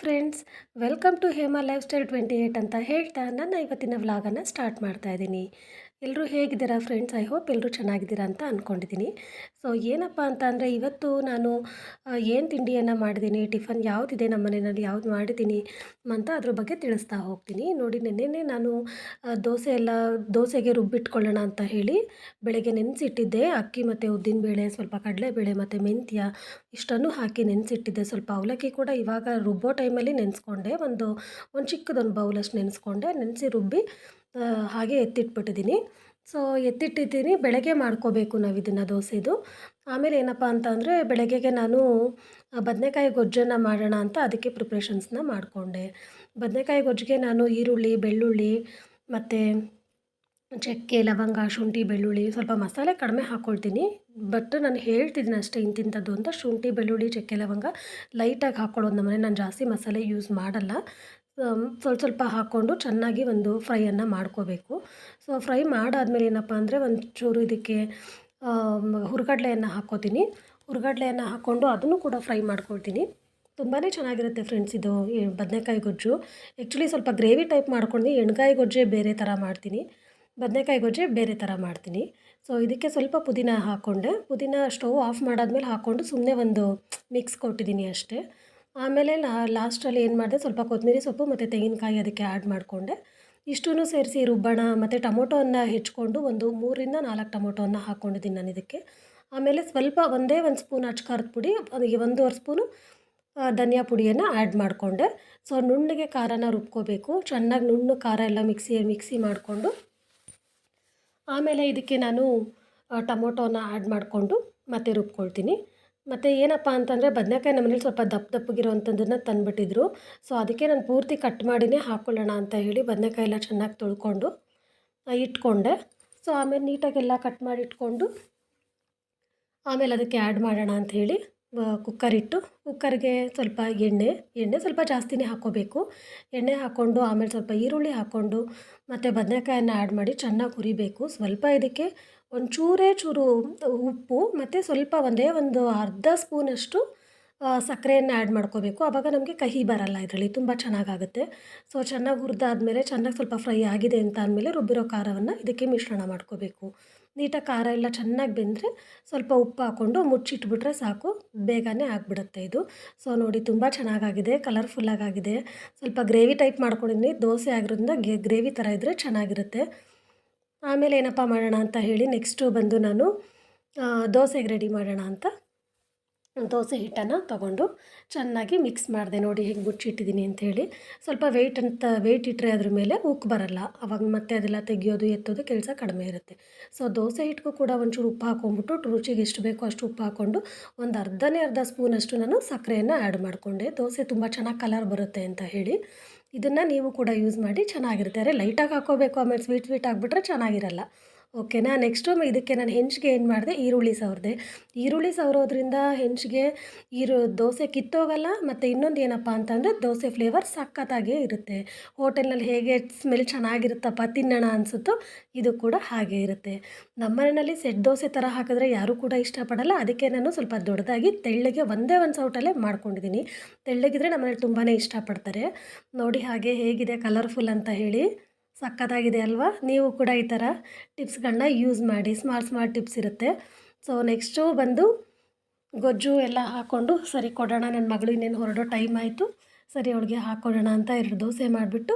Friends, welcome to Hema lifestyle twenty eight ಅಂತ ಹೇಳ್ತಾ ನನ್ನ ಇವತ್ತಿನ ವ್ಲಾಗನ್ನು ಸ್ಟಾರ್ಟ್ ಮಾಡ್ತಾ ಇದ್ದೀನಿ. ಎಲ್ಲರೂ ಹೇಗಿದ್ದೀರಾ ಫ್ರೆಂಡ್ಸ್? ಐ ಹೋಪ್ ಎಲ್ಲರೂ ಚೆನ್ನಾಗಿದ್ದೀರಾ ಅಂತ ಅಂದ್ಕೊಂಡಿದ್ದೀನಿ ಸೊ, ಏನಪ್ಪ ಅಂತ ಅಂದರೆ ಇವತ್ತು ನಾನು ಏನು ತಿಂಡಿಯನ್ನು ಮಾಡಿದ್ದೀನಿ, ಟಿಫನ್ ಯಾವುದಿದೆ ನಮ್ಮ ಮನೆಯಲ್ಲಿ, ಯಾವ್ದು ಮಾಡಿದ್ದೀನಿ ಅಂತ ಅದ್ರ ಬಗ್ಗೆ ತಿಳಿಸ್ತಾ ಹೋಗ್ತೀನಿ. ನೋಡಿ, ನೆನ್ನೆನೇ ನಾನು ದೋಸೆ ಎಲ್ಲ, ದೋಸೆಗೆ ರುಬ್ಬಿಟ್ಕೊಳ್ಳೋಣ ಅಂತ ಹೇಳಿ ಬೆಳಗ್ಗೆ ನೆನೆಸಿಟ್ಟಿದ್ದೆ. ಅಕ್ಕಿ ಮತ್ತು ಉದ್ದಿನಬೇಳೆ, ಸ್ವಲ್ಪ ಕಡಲೆಬೇಳೆ ಮತ್ತು ಮೆಂತ್ಯ ಇಷ್ಟನ್ನು ಹಾಕಿ ನೆನೆಸಿಟ್ಟಿದ್ದೆ. ಸ್ವಲ್ಪ ಅವಲಕ್ಕಿ ಕೂಡ ಇವಾಗ ರುಬ್ಬೋ ಟೈಮಲ್ಲಿ ನೆನೆಸ್ಕೊಂಡೆ. ಒಂದು ಒಂದು ಚಿಕ್ಕದೊಂದು ಬೌಲಷ್ಟು ನೆನೆಸ್ಕೊಂಡೆ. ನೆನೆಸಿ ರುಬ್ಬಿ ಹಾಗೆ ಎತ್ತಿಟ್ಬಿಟ್ಟಿದ್ದೀನಿ. ಸೊ ಎತ್ತಿಟ್ಟಿದ್ದೀನಿ. ಬೆಳಗ್ಗೆ ಮಾಡ್ಕೋಬೇಕು ನಾವು ಇದನ್ನು ದೋಸೆದು. ಆಮೇಲೆ ಏನಪ್ಪ ಅಂತ ಅಂದರೆ, ಬೆಳಗ್ಗೆಗೆ ನಾನು ಬದನೆಕಾಯಿ ಗೊಜ್ಜನ್ನು ಮಾಡೋಣ ಅಂತ ಅದಕ್ಕೆ ಪ್ರಿಪ್ರೇಷನ್ಸ್ನ ಮಾಡಿಕೊಂಡೆ. ಬದನೆಕಾಯಿ ಗೊಜ್ಜಿಗೆ ನಾನು ಈರುಳ್ಳಿ, ಬೆಳ್ಳುಳ್ಳಿ ಮತ್ತು ಚಕ್ಕೆ, ಲವಂಗ, ಶುಂಠಿ, ಬೆಳ್ಳುಳ್ಳಿ ಸ್ವಲ್ಪ ಮಸಾಲೆ ಕಡಿಮೆ ಹಾಕ್ಕೊಳ್ತೀನಿ ಬಟ್ ನಾನು ಹೇಳ್ತಿದ್ದೀನಿ ಅಷ್ಟೇ ಇಂತಿಂಥದ್ದು ಅಂತ. ಶುಂಠಿ, ಬೆಳ್ಳುಳ್ಳಿ, ಚಕ್ಕೆ, ಲವಂಗ ಲೈಟಾಗಿ ಹಾಕ್ಕೊಳ್ಳೋದು ನಮ್ಮನೆ ನಾನು ಜಾಸ್ತಿ ಮಸಾಲೆ ಯೂಸ್ ಮಾಡಲ್ಲ. ಸ್ವಲ್ಪ ಸ್ವಲ್ಪ ಹಾಕ್ಕೊಂಡು ಚೆನ್ನಾಗಿ ಒಂದು ಫ್ರೈಯನ್ನು ಮಾಡ್ಕೋಬೇಕು. ಸೊ, ಫ್ರೈ ಮಾಡಾದ್ಮೇಲೆ ಏನಪ್ಪ ಅಂದರೆ ಚೂರು ಇದಕ್ಕೆ ಹುರ್ಗಡ್ಲೆಯನ್ನು ಹಾಕ್ಕೋತೀನಿ. ಹುರ್ಗಡ್ಲೆಯನ್ನು ಹಾಕ್ಕೊಂಡು ಅದನ್ನು ಕೂಡ ಫ್ರೈ ಮಾಡ್ಕೊಳ್ತೀನಿ. ತುಂಬಾ ಚೆನ್ನಾಗಿರುತ್ತೆ ಫ್ರೆಂಡ್ಸ್ ಇದು ಬದನೆಕಾಯಿ ಗೊಜ್ಜು. ಆ್ಯಕ್ಚುಲಿ ಸ್ವಲ್ಪ ಗ್ರೇವಿ ಟೈಪ್ ಮಾಡ್ಕೊಂಡು ಎಣ್ಗಾಯಿ ಗೊಜ್ಜೆ ಬೇರೆ ಥರ ಮಾಡ್ತೀನಿ. ಬದನೆಕಾಯಿ ಗೊಜ್ಜೆ ಬೇರೆ ಥರ ಮಾಡ್ತೀನಿ. ಸೊ, ಇದಕ್ಕೆ ಸ್ವಲ್ಪ ಪುದೀನ ಹಾಕ್ಕೊಂಡೆ. ಪುದೀನ ಸ್ಟವ್ ಆಫ್ ಮಾಡಾದ್ಮೇಲೆ ಹಾಕ್ಕೊಂಡು ಸುಮ್ಮನೆ ಒಂದು ಮಿಕ್ಸ್ ಕೊಟ್ಟಿದ್ದೀನಿ ಅಷ್ಟೇ. ಆಮೇಲೆ ಲಾಸ್ಟಲ್ಲಿ ಏನು ಮಾಡಿದೆ, ಸ್ವಲ್ಪ ಕೊತ್ತಂಬರಿ ಸೊಪ್ಪು ಮತ್ತು ತೆಂಗಿನಕಾಯಿ ಅದಕ್ಕೆ ಆ್ಯಡ್ ಮಾಡಿಕೊಂಡೆ. ಇಷ್ಟೂ ಸೇರಿಸಿ ರುಬ್ಬಣ ಮತ್ತು ಟೊಮೊಟೊವನ್ನು ಹೆಚ್ಕೊಂಡು ಒಂದು ಮೂರಿಂದ ನಾಲ್ಕು ಟೊಮೊಟೊವನ್ನು ಹಾಕ್ಕೊಂಡಿದ್ದೀನಿ ನಾನು ಇದಕ್ಕೆ. ಆಮೇಲೆ ಸ್ವಲ್ಪ ಒಂದೇ ಒಂದು ಸ್ಪೂನ್ ಅಚ್ಕಾರದ ಪುಡಿ, ಅದಕ್ಕೆ ಒಂದೂವರೆ ಸ್ಪೂನು ಧನಿಯಾ ಪುಡಿಯನ್ನು ಆ್ಯಡ್ ಮಾಡಿಕೊಂಡೆ. ಸೊ ನುಣ್ಣಗೆ ಖಾರನ ರುಬ್ಕೋಬೇಕು. ಚೆನ್ನಾಗಿ ನುಣ್ಣು ಖಾರ ಎಲ್ಲ ಮಿಕ್ಸಿ ಮಿಕ್ಸಿ ಮಾಡಿಕೊಂಡು. ಆಮೇಲೆ ಇದಕ್ಕೆ ನಾನು ಟೊಮೊಟೊನ ಆ್ಯಡ್ ಮಾಡಿಕೊಂಡು ಮತ್ತೆ ರುಬ್ಕೊಳ್ತೀನಿ. ಮತ್ತು ಏನಪ್ಪ ಅಂತಂದರೆ ಬದನೆಕಾಯಿ ನಮ್ಮನೇಲಿ ಸ್ವಲ್ಪ ದಪ್ಪ ದಪ್ಪಗಿರೋವಂಥದ್ದನ್ನು ತಂದುಬಿಟ್ಟಿದ್ರು. ಸೊ ಅದಕ್ಕೆ ನಾನು ಪೂರ್ತಿ ಕಟ್ ಮಾಡಿನೇ ಹಾಕ್ಕೊಳ್ಳೋಣ ಅಂತ ಹೇಳಿ ಬದನೆಕಾಯಿ ಎಲ್ಲ ಚೆನ್ನಾಗಿ ತೊಳ್ಕೊಂಡು ಇಟ್ಕೊಂಡೆ. ಸೊ ಆಮೇಲೆ ನೀಟಾಗೆಲ್ಲ ಕಟ್ ಮಾಡಿ ಇಟ್ಕೊಂಡು, ಆಮೇಲೆ ಅದಕ್ಕೆ ಆ್ಯಡ್ ಮಾಡೋಣ ಅಂತ ಹೇಳಿ ಕುಕ್ಕರ್ ಇಟ್ಟು ಕುಕ್ಕರ್ಗೆ ಸ್ವಲ್ಪ ಎಣ್ಣೆ ಎಣ್ಣೆ ಸ್ವಲ್ಪ ಜಾಸ್ತಿನೇ ಹಾಕ್ಕೋಬೇಕು ಎಣ್ಣೆ ಹಾಕ್ಕೊಂಡು ಆಮೇಲೆ ಸ್ವಲ್ಪ ಈರುಳ್ಳಿ ಹಾಕ್ಕೊಂಡು ಮತ್ತು ಬದನೆಕಾಯನ್ನು ಆ್ಯಡ್ ಮಾಡಿ ಚೆನ್ನಾಗಿ ಹುರಿಬೇಕು. ಸ್ವಲ್ಪ ಇದಕ್ಕೆ ಒಂಚೂರೇ ಚೂರು ಉಪ್ಪು ಮತ್ತು ಸ್ವಲ್ಪ ಒಂದೇ ಒಂದು ಅರ್ಧ ಸ್ಪೂನಷ್ಟು ಸಕ್ಕರೆಯನ್ನು ಆ್ಯಡ್ ಮಾಡ್ಕೋಬೇಕು. ಆವಾಗ ನಮಗೆ ಕಹಿ ಬರಲ್ಲ ಇದರಲ್ಲಿ, ತುಂಬ ಚೆನ್ನಾಗಾಗುತ್ತೆ. ಸೊ ಚೆನ್ನಾಗಿ ಹುರಿದಾದ್ಮೇಲೆ ಚೆನ್ನಾಗಿ ಸ್ವಲ್ಪ ಫ್ರೈ ಆಗಿದೆ ಅಂತ ಅಂದಮೇಲೆ ರುಬ್ಬಿರೋ ಖಾರವನ್ನು ಇದಕ್ಕೆ ಮಿಶ್ರಣ ಮಾಡ್ಕೋಬೇಕು. ನೀಟಾಗಿ ಖಾರ ಎಲ್ಲ ಚೆನ್ನಾಗಿ ಬೆಂದರೆ ಸ್ವಲ್ಪ ಉಪ್ಪು ಹಾಕ್ಕೊಂಡು ಮುಚ್ಚಿಟ್ಬಿಟ್ರೆ ಸಾಕು, ಬೇಗನೆ ಆಗಿಬಿಡುತ್ತೆ ಇದು. ಸೊ ನೋಡಿ ತುಂಬ ಚೆನ್ನಾಗಾಗಿದೆ ಕಲರ್ಫುಲ್ಲಾಗಿದೆ ಸ್ವಲ್ಪ ಗ್ರೇವಿ ಟೈಪ್ ಮಾಡ್ಕೊಂಡಿದ್ದೀನಿ ದೋಸೆ ಆಗಿರೋದ್ರಿಂದ ಗ್ರೇವಿ ಥರ ಇದ್ದರೆ ಚೆನ್ನಾಗಿರುತ್ತೆ. ಆಮೇಲೆ ಏನಪ್ಪ ಮಾಡೋಣ ಅಂತ ಹೇಳಿ ನೆಕ್ಸ್ಟು ಬಂದು ನಾನು ದೋಸೆಗೆ ರೆಡಿ ಮಾಡೋಣ ಅಂತ ದೋಸೆ ಹಿಟ್ಟನ್ನು ತಗೊಂಡು ಚೆನ್ನಾಗಿ ಮಿಕ್ಸ್ ಮಾಡಿದೆ. ನೋಡಿ ಹೇಗೆ ಮುಚ್ಚಿಟ್ಟಿದ್ದೀನಿ ಅಂಥೇಳಿ. ಸ್ವಲ್ಪ ವೆಯ್ಟ್ ಅಂತ ವೆಯ್ಟ್ ಇಟ್ಟರೆ ಅದ್ರ ಮೇಲೆ ಉಕ್ಕು ಬರಲ್ಲ. ಅವಾಗ ಮತ್ತೆ ಅದೆಲ್ಲ ತೆಗಿಯೋದು, ಎತ್ತೋದು ಕೆಲಸ ಕಡಿಮೆ ಇರುತ್ತೆ. ಸೊ ದೋಸೆ ಹಿಟ್ಟಿಗೂ ಕೂಡ ಒಂಚೂರು ಉಪ್ಪು ಹಾಕ್ಕೊಂಬಿಟ್ಟು ರುಚಿಗೆ ಎಷ್ಟು ಬೇಕೋ ಅಷ್ಟು ಉಪ್ಪು ಹಾಕ್ಕೊಂಡು ಒಂದು ಅರ್ಧನೇ ಅರ್ಧ ಸ್ಪೂನಷ್ಟು ನಾನು ಸಕ್ಕರೆಯನ್ನು ಆ್ಯಡ್ ಮಾಡಿಕೊಂಡೆ. ದೋಸೆ ತುಂಬ ಚೆನ್ನಾಗಿ ಕಲರ್ ಬರುತ್ತೆ ಅಂತ ಹೇಳಿ. ಇದನ್ನು ನೀವು ಕೂಡ ಯೂಸ್ ಮಾಡಿ ಚೆನ್ನಾಗಿರುತ್ತೆ. ಅರೆ ಲೈಟಾಗಿ ಹಾಕೋಬೇಕು ಆಮೇಲೆ ಸ್ವೀಟ್ ಸ್ವೀಟ್ ಆಗಿಬಿಟ್ರೆ ಚೆನ್ನಾಗಿರಲ್ಲ. ಓಕೆನಾ? ನೆಕ್ಸ್ಟು ಇದಕ್ಕೆ ನಾನು ಹೆಂಚಿಗೆ ಏನು ಮಾಡಿದೆ? ಈರುಳ್ಳಿ ಸವರಿದೆ. ಈರುಳ್ಳಿ ಸವರೋದ್ರಿಂದ ಹೆಂಚಿಗೆ ಈರು ದೋಸೆ ಕಿತ್ತೋಗಲ್ಲ, ಮತ್ತು ಇನ್ನೊಂದು ಏನಪ್ಪ ಅಂತಂದರೆ ದೋಸೆ ಫ್ಲೇವರ್ ಸಖತ್ತಾಗೇ ಇರುತ್ತೆ. ಹೋಟೆಲ್ನಲ್ಲಿ ಹೇಗೆ ಸ್ಮೆಲ್ ಚೆನ್ನಾಗಿರುತ್ತಪ್ಪ, ತಿನ್ನೋಣ ಅನಿಸುತ್ತೋ, ಇದು ಕೂಡ ಹಾಗೆ ಇರುತ್ತೆ. ನಮ್ಮನೆಯಲ್ಲಿ ಸೆಟ್ ದೋಸೆ ಥರ ಹಾಕಿದ್ರೆ ಯಾರೂ ಕೂಡ ಇಷ್ಟಪಡಲ್ಲ. ಅದಕ್ಕೆ ನಾನು ಸ್ವಲ್ಪ ದೊಡ್ಡದಾಗಿ ತೆಳ್ಳಗೆ ಒಂದೇ ಒಂದು ಸೌಟಲ್ಲೇ ಮಾಡ್ಕೊಂಡಿದ್ದೀನಿ. ತೆಳ್ಳಗಿದ್ರೆ ನಮ್ಮನೇಲಿ ತುಂಬಾ ಇಷ್ಟಪಡ್ತಾರೆ. ನೋಡಿ ಹಾಗೆ ಹೇಗಿದೆ ಕಲರ್ಫುಲ್ ಅಂತ ಹೇಳಿ. ಸಖತ್ತಾಗಿದೆ ಅಲ್ವಾ? ನೀವು ಕೂಡ ಈ ಥರ ಟಿಪ್ಸ್ಗಳನ್ನ ಯೂಸ್ ಮಾಡಿ. ಸ್ಮಾರ್ಟ್ ಸ್ಮಾರ್ಟ್ ಟಿಪ್ಸ್ ಇರುತ್ತೆ. ಸೊ, ನೆಕ್ಸ್ಟು ಬಂದು ಗೊಜ್ಜು ಎಲ್ಲ ಹಾಕ್ಕೊಂಡು, ಸರಿ ಕೊಡೋಣ, ನನ್ನ ಮಗಳು ಇನ್ನೇನು ಹೊರಡೋ ಟೈಮ್ ಆಯಿತು, ಸರಿ ಅವಳಿಗೆ ಹಾಕ್ಕೊಡೋಣ ಅಂತ ಎರಡು ದೋಸೆ ಮಾಡಿಬಿಟ್ಟು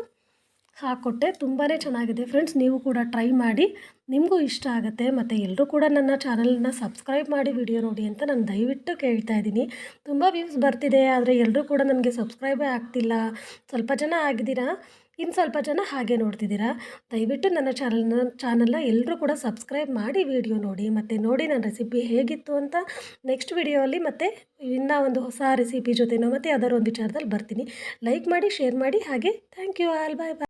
ಹಾಕ್ಕೊಟ್ಟೆ. ತುಂಬಾ ಚೆನ್ನಾಗಿದೆ ಫ್ರೆಂಡ್ಸ್, ನೀವು ಕೂಡ ಟ್ರೈ ಮಾಡಿ. ನಿಮಗೂ ಇಷ್ಟ ಆಗುತ್ತೆ, ಮತ್ತು ಎಲ್ಲರೂ ಕೂಡ ನನ್ನ ಚಾನಲನ್ನ ಸಬ್ಸ್ಕ್ರೈಬ್ ಮಾಡಿ ವಿಡಿಯೋ ನೋಡಿ ಅಂತ ನಾನು ದಯವಿಟ್ಟು ಕೇಳ್ತಾ ಇದ್ದೀನಿ. ತುಂಬ ವ್ಯೂಸ್ ಬರ್ತಿದೆ, ಆದರೆ ಎಲ್ಲರೂ ಕೂಡ ನನಗೆ ಸಬ್ಸ್ಕ್ರೈಬೇ ಆಗ್ತಿಲ್ಲ. ಸ್ವಲ್ಪ ಜನ ಆಗಿದ್ದೀರಾ? ಇನ್ನು ಸ್ವಲ್ಪ ಜನ ಹಾಗೆ ನೋಡ್ತಿದ್ದೀರಾ? ದಯವಿಟ್ಟು ನನ್ನ ಚಾನಲ್ನ ಚಾನಲ್ನ ಎಲ್ಲರೂ ಕೂಡ ಸಬ್ಸ್ಕ್ರೈಬ್ ಮಾಡಿ ವಿಡಿಯೋ ನೋಡಿ, ಮತ್ತು ನೋಡಿ ನನ್ನ ರೆಸಿಪಿ ಹೇಗಿತ್ತು ಅಂತ ನೆಕ್ಸ್ಟ್ ವಿಡಿಯೋಲ್ಲಿ ಮತ್ತೆ ಇನ್ನೂ ಒಂದು ಹೊಸ ರೆಸಿಪಿ ಜೊತೆನೋ ಮತ್ತು ಯಾವ್ದಾದ್ರು ಒಂದು ವಿಚಾರದಲ್ಲಿ ಬರ್ತೀನಿ. ಲೈಕ್ ಮಾಡಿ, ಶೇರ್ ಮಾಡಿ, ಹಾಗೆ thank you all, bye bye.